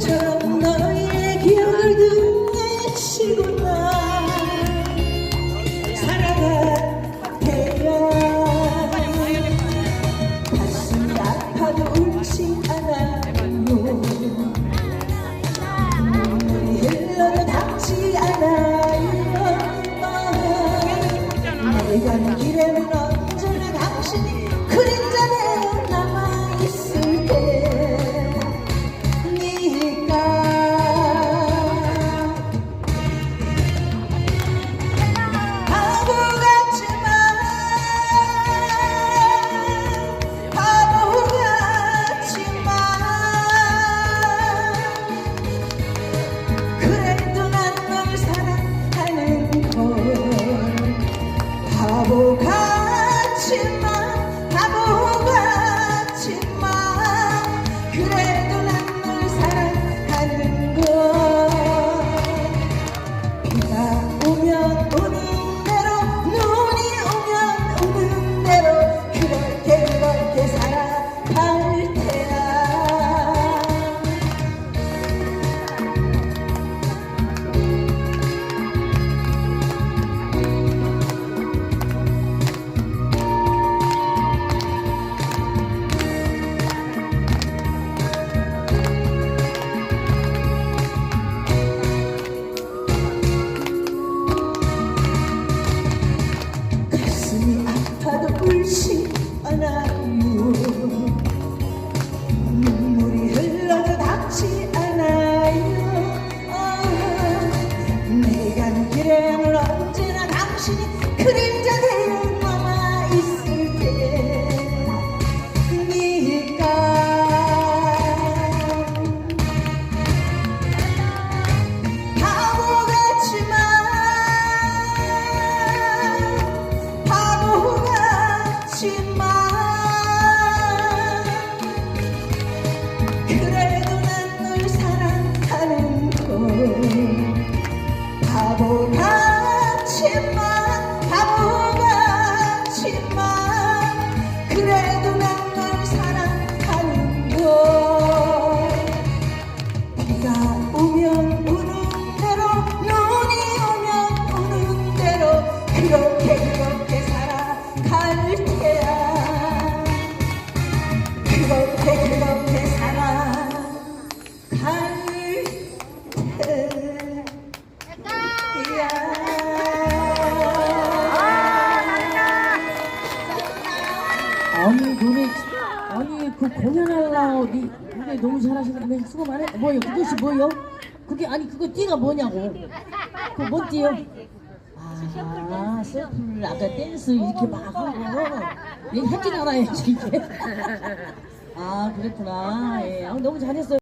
나처럼 had a mercy. watching my 그 공연하려고 니 노래 너무 잘하시는데 수고 많네 뭐요? 그것이 뭐요? 그게 아니 그거 띠가 뭐냐고. 그 뭔 띠요? 아 서프를 아까 댄스 이렇게 막 하고. 얘 하진 않아야지 이게. 아 그랬구나. 예 아, 너무 잘했어요